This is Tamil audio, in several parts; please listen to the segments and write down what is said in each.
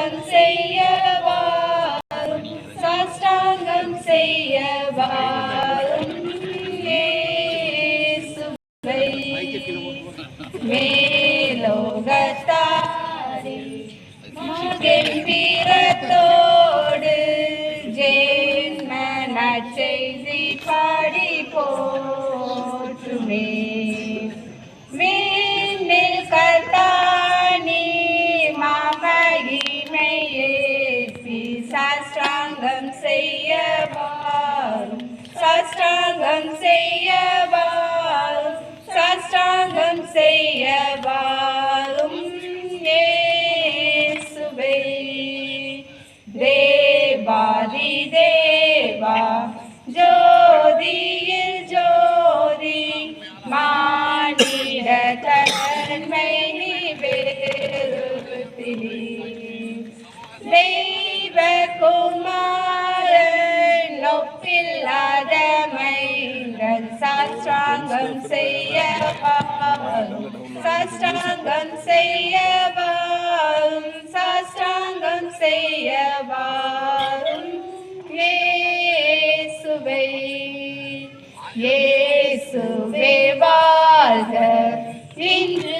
சாஷ்டாங்கம் செய்ய வாரும் சாஷ்டாங்கம் செய்ய வாரும் மேலோகத்தாரி மகிழ்வீரத்தோடு ஜென்மன செய்தி பாடி போற்றுமே. சாஷ்டாங்கம் செய்ய வாரும் சாஷ்டாங்கம் செய்ய வாரும் சாஷ்டாங்கம் செய்ய வாரும் சுவை தேவாதி தேவா. ஜோதியில் ஜோதி. மாநில தன்மை நிவேதி சாஷ்டாங்கம் செய்யவாரும் சாஷ்டாங்கம் செய்யவாரும் சாஷ்டாங்கம் செய்யவாரும். இயேசுவே இயேசுவே வாழ்க. இன்று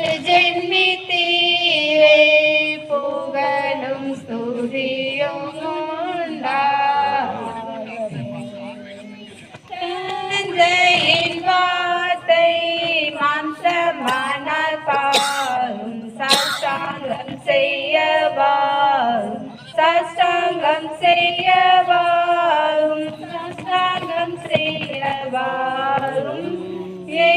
சாஷ்டாங்கம் செய்ய வாழும் சாஷ்டாங்கம் செய்ய வாழும் ஏ